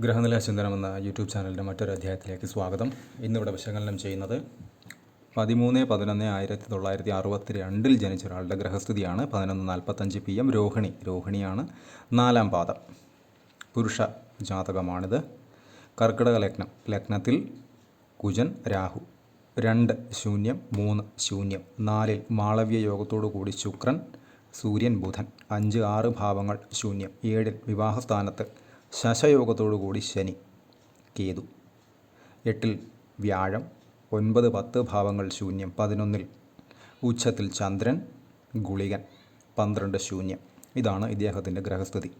ഗ്രഹനില ചിന്തനം എന്ന യൂട്യൂബ് ചാനലിന്റെ മറ്റൊരു അധ്യായത്തിലേക്ക് സ്വാഗതം. ഇന്നിവിടെ വിശകലനം ചെയ്യുന്നത് പതിമൂന്ന് പതിനൊന്ന് ആയിരത്തി തൊള്ളായിരത്തി അറുപത്തി രണ്ടിൽ ജനിച്ച ഒരാളുടെ ഗ്രഹസ്ഥിതിയാണ്. പതിനൊന്ന് നാൽപ്പത്തഞ്ച് പി എം രോഹിണി. രോഹിണിയാണ് നാലാം പാദം. പുരുഷ ജാതകമാണിത്. കർക്കിടക ലഗ്നം. ലഗ്നത്തിൽ കുജൻ രാഹു. രണ്ട് ശൂന്യം മൂന്ന് ശൂന്യം. നാലിൽ മാളവ്യ യോഗത്തോടു കൂടി ശുക്രൻ സൂര്യൻ ബുധൻ. അഞ്ച് ആറ് ഭാവങ്ങൾ ശൂന്യം. ഏഴിൽ വിവാഹസ്ഥാനത്ത് ശശയോഗത്തോടു കൂടി ശനി കേതു. എട്ടിൽ വ്യാഴം ഒൻപത് പത്ത് ഭാവങ്ങൾ ശൂന്യം പതിനൊന്നിൽ ഉച്ചത്തിൽ ചന്ദ്രൻ ഗുളികൻ പന്ത്രണ്ട് ശൂന്യം. ഇതാണ് ഇദ്ദേഹത്തിന്റെ ഗ്രഹസ്ഥിതി.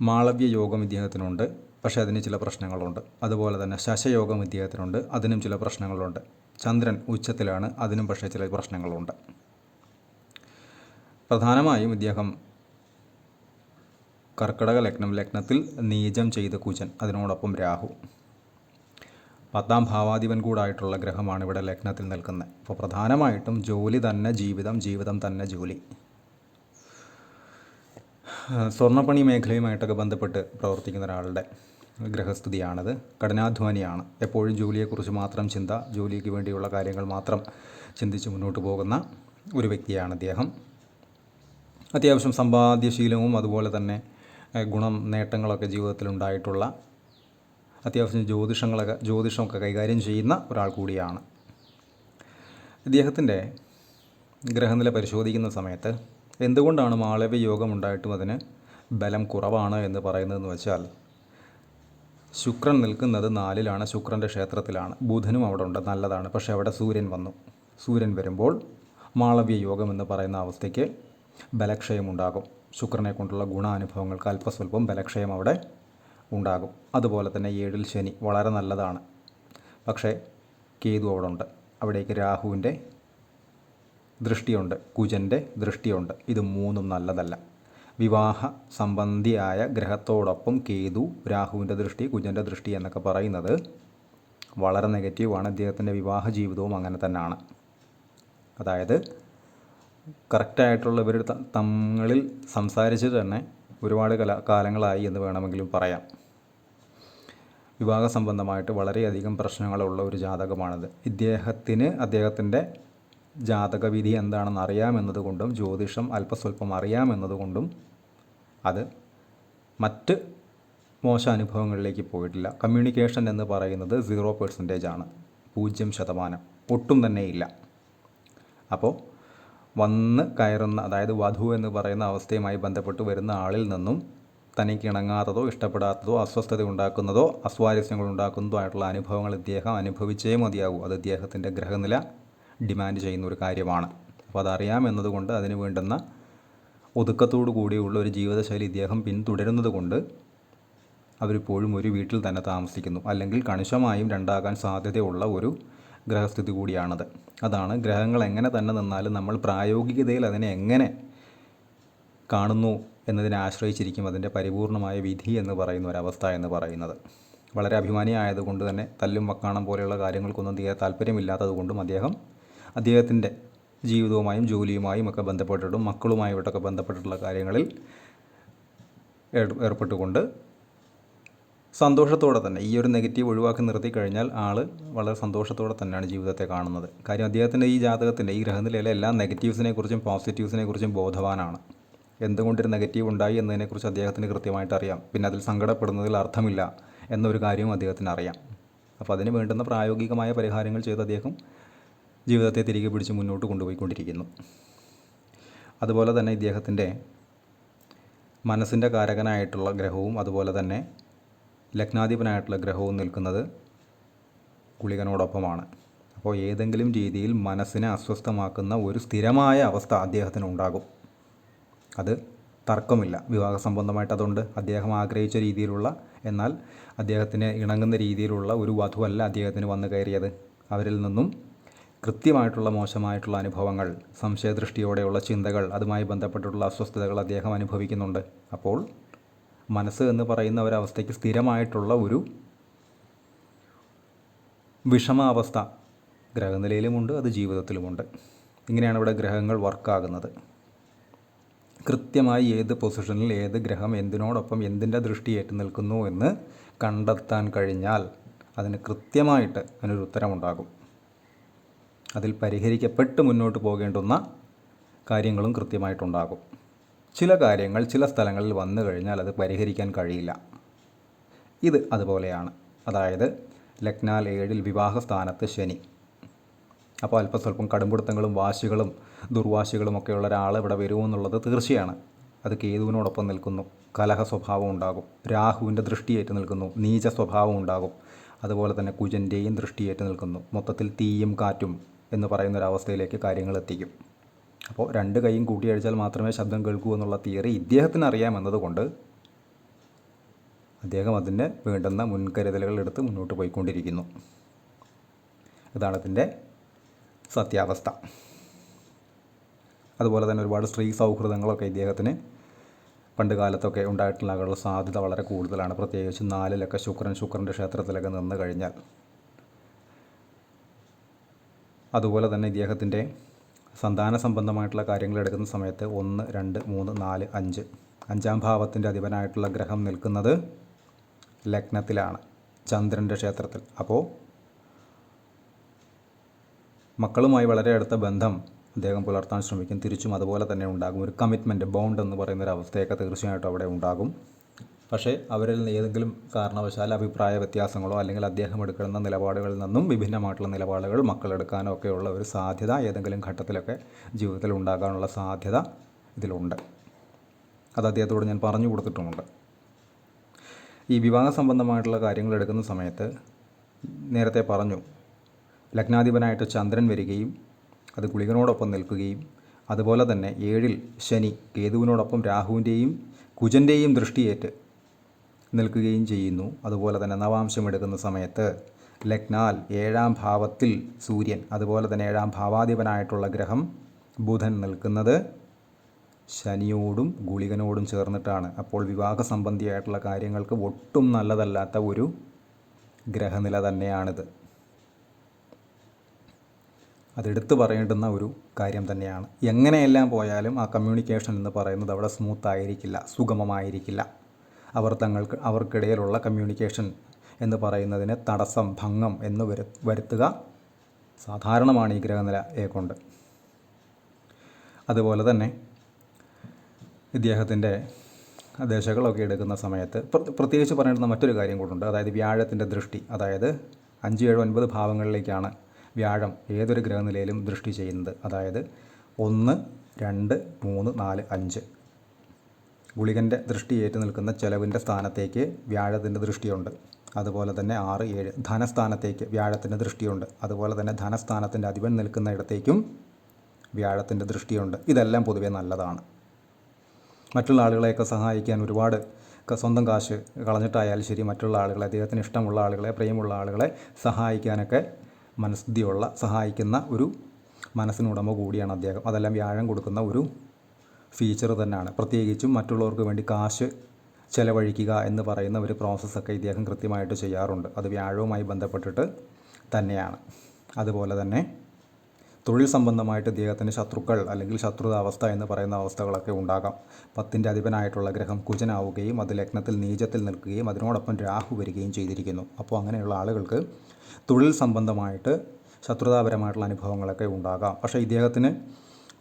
മാളവ്യ യോഗം ഇദ്ദേഹത്തിനുണ്ട് പക്ഷേ അതിന് ചില പ്രശ്നങ്ങളുണ്ട്. അതുപോലെ തന്നെ ശശയോഗം ഇദ്ദേഹത്തിനുണ്ട് അതിനും ചില പ്രശ്നങ്ങളുണ്ട്. ചന്ദ്രൻ ഉച്ചത്തിലാണ് അതിനും പക്ഷേ ചില പ്രശ്നങ്ങളുണ്ട്. പ്രധാനമായും ഇദ്ദേഹം കർക്കിടക ലഗ്നം ലഗ്നത്തിൽ നീചം ചെയ്ത കുജൻ അതിനോടൊപ്പം രാഹു. പത്താം ഭാവാധിപൻ കൂടായിട്ടുള്ള ഗ്രഹമാണ് ഇവിടെ ലഗ്നത്തിൽ നിൽക്കുന്നത്. അപ്പോൾ പ്രധാനമായിട്ടും ജോലി തന്നെ ജീവിതം ജീവിതം തന്നെ ജോലി. സ്വർണപ്പണി മേഖലയുമായിട്ടൊക്കെ ബന്ധപ്പെട്ട് പ്രവർത്തിക്കുന്ന ഒരാളുടെ ഗ്രഹസ്ഥിതിയാണത്. കഠിനാധ്വാനിയാണ്. എപ്പോഴും ജോലിയെക്കുറിച്ച് മാത്രം ചിന്ത ജോലിക്ക് വേണ്ടിയുള്ള കാര്യങ്ങൾ മാത്രം ചിന്തിച്ച് മുന്നോട്ട് പോകുന്ന ഒരു വ്യക്തിയാണ് അദ്ദേഹം. അത്യാവശ്യം സമ്പാദ്യശീലവും അതുപോലെ തന്നെ ഗുണം നേട്ടങ്ങളൊക്കെ ജീവിതത്തിൽ ഉണ്ടായിട്ടുള്ള അത്യാവശ്യം ജ്യോതിഷങ്ങളൊക്കെ ജ്യോതിഷമൊക്കെ കൈകാര്യം ചെയ്യുന്ന ഒരാൾ കൂടിയാണ്. ഇദ്ദേഹത്തിന്റെ ഗ്രഹനില പരിശോധിക്കുന്ന സമയത്ത് എന്തുകൊണ്ടാണ് മാളവ്യ യോഗം ഉണ്ടായിട്ടും അതിന് ബലം കുറവാണ് എന്ന് പറയുന്നതെന്ന് വെച്ചാൽ ശുക്രൻ നിൽക്കുന്നത് നാലിലാണ് ശുക്രന്റെ ക്ഷേത്രത്തിലാണ്. ബുധനും അവിടെ ഉണ്ട് നല്ലതാണ്. പക്ഷേ അവിടെ സൂര്യൻ വന്നു. സൂര്യൻ വരുമ്പോൾ മാളവ്യ യോഗം എന്ന് പറയുന്ന അവസ്ഥയ്ക്ക് ബലക്ഷയമുണ്ടാകും. ശുക്രനെ കൊണ്ടുള്ള ഗുണാനുഭവങ്ങൾക്ക് അല്പസ്വല്പം ബലക്ഷയം അവിടെ ഉണ്ടാകും. അതുപോലെ തന്നെ ഏഴിൽ ശനി വളരെ നല്ലതാണ്. പക്ഷേ കേതു അവിടെ ഉണ്ട് അവിടേക്ക് രാഹുവിന്റെ ദൃഷ്ടിയുണ്ട് കുജന്റെ ദൃഷ്ടിയുണ്ട്. ഇത് മൂന്നും നല്ലതല്ല. വിവാഹ സംബന്ധിയായ ഗ്രഹത്തോടൊപ്പം കേതു രാഹുവിന്റെ ദൃഷ്ടി കുജന്റെ ദൃഷ്ടി എന്നൊക്കെ പറയുന്നത് വളരെ നെഗറ്റീവാണ്. അദ്ദേഹത്തിന്റെ വിവാഹ ജീവിതവും അങ്ങനെ തന്നെയാണ്. അതായത് കറക്റ്റായിട്ടുള്ള ഇവർ തങ്ങളിൽ സംസാരിച്ചിട്ട് തന്നെ ഒരുപാട് കല കാലങ്ങളായി എന്ന് വേണമെങ്കിലും പറയാം. വിവാഹ സംബന്ധമായിട്ട് വളരെയധികം പ്രശ്നങ്ങളുള്ള ഒരു ജാതകമാണിത്. ഇദ്ദേഹത്തിന് അദ്ദേഹത്തിന്റെ ജാതകവിധി എന്താണെന്ന് അറിയാമെന്നതുകൊണ്ടും ജ്യോതിഷം അല്പസ്വല്പം അറിയാമെന്നതുകൊണ്ടും അത് മറ്റ് മോശ അനുഭവങ്ങളിലേക്ക് പോയിട്ടില്ല. കമ്മ്യൂണിക്കേഷൻ എന്ന് പറയുന്നത് സീറോ പെർസെന്റേജ് ആണ്. പൂജ്യം ശതമാനം. ഒട്ടും തന്നെ ഇല്ല. അപ്പോൾ വന്ന് കയറുന്ന അതായത് വധു എന്ന് പറയുന്ന അവസ്ഥയുമായി ബന്ധപ്പെട്ട് വരുന്ന ആളിൽ നിന്നും തനിക്ക് ഇണങ്ങാത്തതോ ഇഷ്ടപ്പെടാത്തതോ അസ്വസ്ഥത ഉണ്ടാക്കുന്നതോ അസ്വാരസ്യങ്ങൾ ഉണ്ടാക്കുന്നതോ ആയിട്ടുള്ള അനുഭവങ്ങൾ ഇദ്ദേഹം അനുഭവിച്ചേ മതിയാകൂ. അത് ഇദ്ദേഹത്തിന്റെ ഗ്രഹനില ഡിമാൻഡ് ചെയ്യുന്ന ഒരു കാര്യമാണ്. അപ്പോൾ അതറിയാമെന്നതുകൊണ്ട് അതിന് വേണ്ടുന്ന ഒതുക്കത്തോടു കൂടിയുള്ള ഒരു ജീവിതശൈലി ഇദ്ദേഹം പിന്തുടരുന്നത് കൊണ്ട് അവരിപ്പോഴും ഒരു വീട്ടിൽ തന്നെ താമസിക്കുന്നു. അല്ലെങ്കിൽ കണിശമായും രണ്ടാകാൻ സാധ്യതയുള്ള ഒരു ഗ്രഹസ്ഥിതി കൂടിയാണത്. അതാണ് ഗ്രഹങ്ങൾ എങ്ങനെ തന്നെ നിന്നാലും നമ്മൾ പ്രായോഗികതയിൽ അതിനെ എങ്ങനെ കാണുന്നു എന്നതിനെ ആശ്രയിച്ചിരിക്കും അതിന്റെ പരിപൂർണമായ വിധി എന്ന് പറയുന്ന ഒരവസ്ഥ എന്ന് പറയുന്നത്. വളരെ അഭിമാനിയായതുകൊണ്ട് തന്നെ തല്ലും വക്കാണം പോലെയുള്ള കാര്യങ്ങൾക്കൊന്നും തീരെ താല്പര്യമില്ലാത്തതുകൊണ്ടും അദ്ദേഹം അദ്ദേഹത്തിന്റെ ജീവിതവുമായും ജോലിയുമായും ഒക്കെ ബന്ധപ്പെട്ടിട്ടും മക്കളുമായിട്ടൊക്കെ ബന്ധപ്പെട്ടിട്ടുള്ള കാര്യങ്ങളിൽ ഏർ- ഏർപ്പെട്ടുകൊണ്ട് സന്തോഷത്തോടെ തന്നെ ഈ ഒരു നെഗറ്റീവ് ഒഴിവാക്കി നിർത്തി കഴിഞ്ഞാൽ ആൾ വളരെ സന്തോഷത്തോടെ തന്നെയാണ് ജീവിതത്തെ കാണുന്നത്. കാര്യം അദ്ദേഹത്തിന്റെ ഈ ജാതകത്തിന്റെ ഈ ഗ്രഹനിലയിലെ എല്ലാ നെഗറ്റീവ്സിനെ കുറിച്ചും പോസിറ്റീവ്സിനെ കുറിച്ചും ബോധവാനാണ്. എന്തുകൊണ്ടൊരു നെഗറ്റീവ് ഉണ്ടായി എന്നതിനെക്കുറിച്ച് അദ്ദേഹത്തിന് കൃത്യമായിട്ട് അറിയാം. പിന്നെ അതിൽ സങ്കടപ്പെടുന്നതിൽ അർത്ഥമില്ല എന്നൊരു കാര്യവും അദ്ദേഹത്തിന് അറിയാം. അപ്പോൾ അതിന് വേണ്ടുന്ന പ്രായോഗികമായ പരിഹാരങ്ങൾ ചെയ്ത് അദ്ദേഹം ജീവിതത്തെ തിരികെ പിടിച്ച് മുന്നോട്ട് കൊണ്ടുപോയിക്കൊണ്ടിരിക്കുന്നു. അതുപോലെ തന്നെ ഇദ്ദേഹത്തിന്റെ മനസ്സിന്റെ കാരകനായിട്ടുള്ള ഗ്രഹവും അതുപോലെ തന്നെ ലഗ്നാധിപനായിട്ടുള്ള ഗ്രഹവും നിൽക്കുന്നത് ഗുളികനോടൊപ്പമാണ്. അപ്പോൾ ഏതെങ്കിലും രീതിയിൽ മനസ്സിനെ അസ്വസ്ഥമാക്കുന്ന ഒരു സ്ഥിരമായ അവസ്ഥ അദ്ദേഹത്തിന് ഉണ്ടാകും. അത് തർക്കമില്ല. വിവാഹ സംബന്ധമായിട്ട് അതുകൊണ്ട് അദ്ദേഹം ആഗ്രഹിച്ച രീതിയിലുള്ള എന്നാൽ അദ്ദേഹത്തിന് ഇണങ്ങുന്ന രീതിയിലുള്ള ഒരു വധുവല്ല അദ്ദേഹത്തിന് വന്നു കയറിയത്. അവരിൽ നിന്നും കൃത്യമായിട്ടുള്ള മോശമായിട്ടുള്ള അനുഭവങ്ങൾ സംശയദൃഷ്ടിയോടെയുള്ള ചിന്തകൾ അതുമായി ബന്ധപ്പെട്ടിട്ടുള്ള അസ്വസ്ഥതകൾ അദ്ദേഹം അനുഭവിക്കുന്നുണ്ട്. അപ്പോൾ മനസ്സ് എന്ന് പറയുന്ന ഒരവസ്ഥയ്ക്ക് സ്ഥിരമായിട്ടുള്ള ഒരു വിഷമാവസ്ഥ ഗ്രഹനിലയിലുമുണ്ട് അത് ജീവിതത്തിലുമുണ്ട്. ഇങ്ങനെയാണ് ഇവിടെ ഗ്രഹങ്ങൾ വർക്കാകുന്നത് കൃത്യമായി ഏത് പൊസിഷനിൽ ഏത് ഗ്രഹം എന്തിനോടൊപ്പം എന്തിന്റെ ദൃഷ്ടി ഏറ്റു നിൽക്കുന്നു എന്ന് കണ്ടെത്താൻ കഴിഞ്ഞാൽ അതിന് കൃത്യമായിട്ട് അതിനൊരു ഉത്തരമുണ്ടാകും. അതിൽ പരിഹരിക്കപ്പെട്ട് മുന്നോട്ട് പോകേണ്ടുന്ന കാര്യങ്ങളും കൃത്യമായിട്ടുണ്ടാകും. ചില കാര്യങ്ങൾ ചില സ്ഥലങ്ങളിൽ വന്നു കഴിഞ്ഞാൽ അത് പരിഹരിക്കാൻ കഴിയില്ല. ഇത് അതുപോലെയാണ്. അതായത് ലഗ്നാൽ ഏഴിൽ വിവാഹ സ്ഥാനത്ത് ശനി. അപ്പോൾ അല്പസ്വല്പം കടുംപിടുത്തങ്ങളും വാശികളും ദുർവാശികളും ഒക്കെയുള്ള ഒരാൾ ഇവിടെ വരുമെന്നുള്ളത് തീർച്ചയാണ്. അത് കേതുവിനോടൊപ്പം നിൽക്കുന്നു. കലഹ സ്വഭാവം ഉണ്ടാകും. രാഹുവിന്റെ ദൃഷ്ടിയേറ്റ് നിൽക്കുന്നു. നീച സ്വഭാവം ഉണ്ടാകും. അതുപോലെ തന്നെ കുജന്റെയും ദൃഷ്ടിയേറ്റ് നിൽക്കുന്നു. മൊത്തത്തിൽ തീയും കാറ്റും എന്ന് പറയുന്ന ഒരവസ്ഥയിലേക്ക് കാര്യങ്ങൾ എത്തിക്കും. അപ്പോൾ രണ്ട് കൈയും കൂട്ടിയടിച്ചാൽ മാത്രമേ ശബ്ദം കേൾക്കൂ എന്നുള്ള തിയറി ഇദ്ദേഹത്തിന് അറിയാമെന്നതുകൊണ്ട് അദ്ദേഹം അതിന് വേണ്ടുന്ന മുൻകരുതലുകൾ എടുത്ത് മുന്നോട്ട് പോയിക്കൊണ്ടിരിക്കുന്നു. ഇതാണ് അതിന്റെ സത്യാവസ്ഥ. അതുപോലെ തന്നെ ഒരുപാട് സ്ത്രീ സൗഹൃദങ്ങളൊക്കെ ഇദ്ദേഹത്തിന് പണ്ട് കാലത്തൊക്കെ ഉണ്ടായിട്ടുള്ള സാധ്യത വളരെ കൂടുതലാണ്. പ്രത്യേകിച്ച് നാലിലൊക്കെ ശുക്രൻ ശുക്രന്റെ ക്ഷേത്രത്തിലൊക്കെ നിന്ന് കഴിഞ്ഞാൽ. അതുപോലെ തന്നെ ഇദ്ദേഹത്തിന്റെ സന്താന സംബന്ധമായിട്ടുള്ള കാര്യങ്ങൾ എടുക്കുന്ന സമയത്ത് ഒന്ന് രണ്ട് മൂന്ന് നാല് അഞ്ച്. അഞ്ചാം ഭാവത്തിന്റെ അധിപനായിട്ടുള്ള ഗ്രഹം നിൽക്കുന്നത് ലഗ്നത്തിലാണ് ചന്ദ്രന്റെ ക്ഷേത്രത്തിൽ. അപ്പോൾ മക്കളുമായി വളരെ അടുത്ത ബന്ധം അദ്ദേഹം പുലർത്താൻ ശ്രമിക്കും. തിരിച്ചും അതുപോലെ തന്നെ ഉണ്ടാകും. ഒരു കമ്മിറ്റ്മെന്റ് ബോണ്ട് എന്ന് പറയുന്ന ഒരു അവസ്ഥയൊക്കെ തീർച്ചയായിട്ടും അവിടെ ഉണ്ടാകും. പക്ഷേ അവരിൽ നിന്ന് ഏതെങ്കിലും കാരണവശാൽ അഭിപ്രായ വ്യത്യാസങ്ങളോ അല്ലെങ്കിൽ അദ്ദേഹം എടുക്കുന്ന നിലപാടുകളിൽ നിന്നും വിഭിന്നമായിട്ടുള്ള നിലപാടുകൾ മക്കളെടുക്കാനോ ഒക്കെയുള്ള ഒരു സാധ്യത ഏതെങ്കിലും ഘട്ടത്തിലൊക്കെ ജീവിതത്തിൽ ഉണ്ടാകാനുള്ള സാധ്യത ഇതിലുണ്ട്. അത് അദ്ദേഹത്തോട് ഞാൻ പറഞ്ഞു കൊടുത്തിട്ടുമുണ്ട്. ഈ വിവാഹ സംബന്ധമായിട്ടുള്ള കാര്യങ്ങൾ എടുക്കുന്ന സമയത്ത് നേരത്തെ പറഞ്ഞു ലഗ്നാധിപനായിട്ട് ചന്ദ്രൻ വരികയും അത് ഗുളികനോടൊപ്പം നിൽക്കുകയും അതുപോലെ തന്നെ ഏഴിൽ ശനി കേതുവിനോടൊപ്പം രാഹുവിന്റെയും കുജന്റെയും ദൃഷ്ടിയേറ്റ് നിൽക്കുകയും ചെയ്യുന്നു. അതുപോലെ തന്നെ നവാംശം എടുക്കുന്ന സമയത്ത് ലഗ്നാൽ ഏഴാം ഭാവത്തിൽ സൂര്യൻ അതുപോലെ തന്നെ ഏഴാം ഭാവാധിപനായിട്ടുള്ള ഗ്രഹം ബുധൻ നിൽക്കുന്നത് ശനിയോടും ഗുളികനോടും ചേർന്നിട്ടാണ്. അപ്പോൾ വിവാഹ സംബന്ധിയായിട്ടുള്ള കാര്യങ്ങൾക്ക് ഒട്ടും നല്ലതല്ലാത്ത ഒരു ഗ്രഹനില തന്നെയാണിത്. അതെടുത്ത് പറയേണ്ടുന്ന ഒരു കാര്യം തന്നെയാണ്. എങ്ങനെയെല്ലാം പോയാലും ആ കമ്മ്യൂണിക്കേഷൻ എന്ന് പറയുന്നത് അവിടെ സ്മൂത്ത് ആയിരിക്കില്ല സുഗമമായിരിക്കില്ല. അവർ തങ്ങൾക്ക് അവർക്കിടയിലുള്ള കമ്മ്യൂണിക്കേഷൻ എന്ന് പറയുന്നതിന് തടസ്സം ഭംഗം എന്ന് വരു വരുത്തുക സാധാരണമാണ് ഈ ഗ്രഹനിലയെ കൊണ്ട്. അതുപോലെ തന്നെ ഇദ്ദേഹത്തിന്റെ ദശകളൊക്കെ എടുക്കുന്ന സമയത്ത് പ്ര- പ്രത്യേകിച്ച് പറയേണ്ടുന്ന മറ്റൊരു കാര്യം കൂടുണ്ട് അതായത് വ്യാഴത്തിന്റെ ദൃഷ്ടി അതായത് അഞ്ച് ഏഴ് ഒൻപത് ഭാവങ്ങളിലേക്കാണ് വ്യാഴം ഏതൊരു ഗ്രഹനിലയിലും ദൃഷ്ടി ചെയ്യുന്നത്. അതായത് ഒന്ന് രണ്ട് മൂന്ന് നാല് അഞ്ച്. ഗുളികന്റെ ദൃഷ്ടി ഏറ്റു നിൽക്കുന്ന ചെലവിന്റെ സ്ഥാനത്തേക്ക് വ്യാഴത്തിന്റെ ദൃഷ്ടിയുണ്ട്. അതുപോലെ തന്നെ ആറ് ഏഴ് ധനസ്ഥാനത്തേക്ക് വ്യാഴത്തിന്റെ ദൃഷ്ടിയുണ്ട്. അതുപോലെ തന്നെ ധനസ്ഥാനത്തിന്റെ അധിപൻ നിൽക്കുന്ന ഇടത്തേക്കും വ്യാഴത്തിന്റെ ദൃഷ്ടിയുണ്ട്. ഇതെല്ലാം പൊതുവേ നല്ലതാണ്. മറ്റുള്ള ആളുകളെയൊക്കെ സഹായിക്കാൻ ഒരുപാട് സ്വന്തം കാശ് കളഞ്ഞിട്ടായാലും ശരി. മറ്റുള്ള ആളുകളെ അദ്ദേഹത്തിന് ഇഷ്ടമുള്ള ആളുകളെ പ്രിയമുള്ള ആളുകളെ സഹായിക്കാനൊക്കെ മനസ്സുദ്ധിയുള്ള സഹായിക്കുന്ന ഒരു മനസ്സിനുടമ കൂടിയാണ് അദ്ദേഹം. അതെല്ലാം വ്യാഴം കൊടുക്കുന്ന ഒരു ഫീച്ചർ തന്നെയാണ്. പ്രത്യേകിച്ചും മറ്റുള്ളവർക്ക് വേണ്ടി കാശ് ചെലവഴിക്കുക എന്ന് പറയുന്ന ഒരു പ്രോസസ്സൊക്കെ ഇദ്ദേഹം കൃത്യമായിട്ട് ചെയ്യാറുണ്ട്. അത് വ്യാഴവുമായി ബന്ധപ്പെട്ടിട്ട് തന്നെയാണ്. അതുപോലെ തന്നെ തൊഴിൽ സംബന്ധമായിട്ട് ഇദ്ദേഹത്തിന് ശത്രുക്കൾ അല്ലെങ്കിൽ ശത്രുതാവസ്ഥ എന്ന് പറയുന്ന അവസ്ഥകളൊക്കെ ഉണ്ടാകാം. പത്തിന്റെ അധിപനായിട്ടുള്ള ഗ്രഹം കുജനാവുകയും അത് ലഗ്നത്തിൽ നീചത്തിൽ നിൽക്കുകയും അതിനോടൊപ്പം രാഹു വരികയും ചെയ്തിരിക്കുന്നു. അപ്പോൾ അങ്ങനെയുള്ള ആളുകൾക്ക് തൊഴിൽ സംബന്ധമായിട്ട് ശത്രുതാപരമായിട്ടുള്ള അനുഭവങ്ങളൊക്കെ ഉണ്ടാകാം. പക്ഷേ ഇദ്ദേഹത്തിന്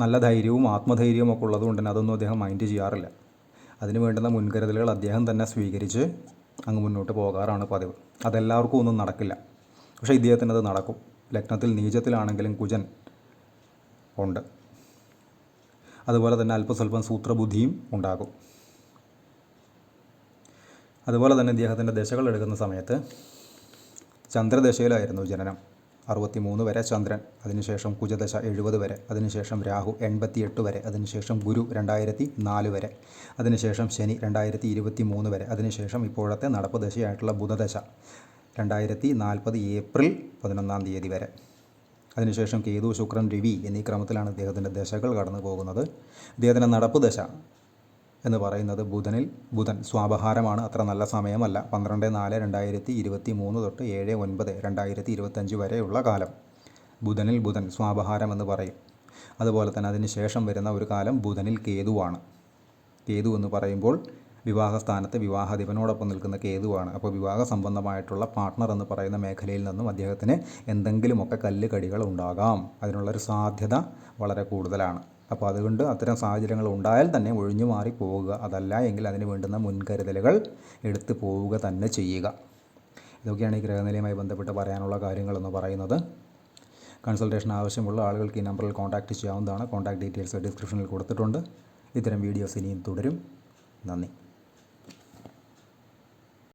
നല്ല ധൈര്യവും ആത്മധൈര്യവും ഒക്കെ ഉള്ളതുകൊണ്ട് തന്നെ അതൊന്നും അദ്ദേഹം മൈൻഡ് ചെയ്യാറില്ല. അതിന് വേണ്ടുന്ന മുൻകരുതലുകൾ അദ്ദേഹം തന്നെ സ്വീകരിച്ച് അങ്ങ് മുന്നോട്ട് പോകാറാണ് പതിവ്. അതെല്ലാവർക്കും ഒന്നും നടക്കില്ല. പക്ഷേ ഇദ്ദേഹത്തിന് അത് നടക്കും. ലഗ്നത്തിൽ നീചത്തിലാണെങ്കിലും കുജൻ ഉണ്ട്. അതുപോലെ തന്നെ അല്പസ്വല്പം സൂത്രബുദ്ധിയും ഉണ്ടാകും. അതുപോലെ തന്നെ ഇദ്ദേഹത്തിന്റെ ദശകൾ എടുക്കുന്ന സമയത്ത് ചന്ദ്രദശയിലായിരുന്നു ജനനം. അറുപത്തി മൂന്ന് വരെ ചന്ദ്രൻ അതിനുശേഷം കുജദശ എഴുപത് വരെ അതിനുശേഷം രാഹു എൺപത്തിയെട്ട് വരെ അതിനുശേഷം ഗുരു രണ്ടായിരത്തി നാല് വരെ അതിനുശേഷം ശനി രണ്ടായിരത്തി ഇരുപത്തി മൂന്ന് വരെ അതിനുശേഷം ഇപ്പോഴത്തെ നടപ്പ് ദശയായിട്ടുള്ള ബുധദശ രണ്ടായിരത്തി നാൽപ്പത് ഏപ്രിൽ പതിനൊന്നാം തീയതി വരെ. അതിനുശേഷം കേതു ശുക്രൻ രവി എന്നീ ക്രമത്തിലാണ് ഇദ്ദേഹത്തിന്റെ ദശകൾ കടന്നു പോകുന്നത് ഇദ്ദേഹത്തിന്റെ നടപ്പ് ദശ എന്ന് പറയുന്നത് ബുധനിൽ ബുധൻ സ്വാപഹാരമാണ്. അത്ര നല്ല സമയമല്ല. പന്ത്രണ്ട് നാല് രണ്ടായിരത്തി ഇരുപത്തി മൂന്ന് തൊട്ട് ഏഴ് ഒൻപത് രണ്ടായിരത്തി ഇരുപത്തഞ്ച് വരെയുള്ള കാലം. ബുധനിൽ ബുധൻ സ്വാപഹാരം എന്ന് പറയും. അതുപോലെ തന്നെ അതിന് ശേഷം വരുന്ന ഒരു കാലം ബുധനിൽ കേതുവാണ്. കേതു എന്ന് പറയുമ്പോൾ വിവാഹ സ്ഥാനത്ത് വിവാഹാധിപനോടൊപ്പം നിൽക്കുന്ന കേതുവാണ്. അപ്പോൾ വിവാഹ സംബന്ധമായിട്ടുള്ള പാർട്ട്ണർ എന്ന് പറയുന്ന മേഖലയിൽ നിന്നും അദ്ദേഹത്തിന് എന്തെങ്കിലുമൊക്കെ കല്ല് കടികൾ ഉണ്ടാകാം അതിനുള്ളൊരു സാധ്യത വളരെ കൂടുതലാണ്. അപ്പോൾ അതുകൊണ്ട് അത്തരം സാഹചര്യങ്ങൾ ഉണ്ടായാൽ തന്നെ ഒഴിഞ്ഞു മാറി പോവുക. അതല്ല എങ്കിൽ അതിന് വേണ്ടുന്ന മുൻകരുതലുകൾ എടുത്തു പോവുക തന്നെ ചെയ്യുക. ഇതൊക്കെയാണ് ഈ ഗ്രഹനിലയുമായി ബന്ധപ്പെട്ട് പറയാനുള്ള കാര്യങ്ങളെന്ന് പറയുന്നത്. കൺസൾട്ടേഷൻ ആവശ്യമുള്ള ആളുകൾക്ക് ഈ നമ്പറിൽ കോൺടാക്റ്റ് ചെയ്യാവുന്നതാണ്. കോൺടാക്ട് ഡീറ്റെയിൽസ് ഡിസ്ക്രിപ്ഷനിൽ കൊടുത്തിട്ടുണ്ട്. ഇത്തരം വീഡിയോസ് ഇനിയും തുടരും. നന്ദി.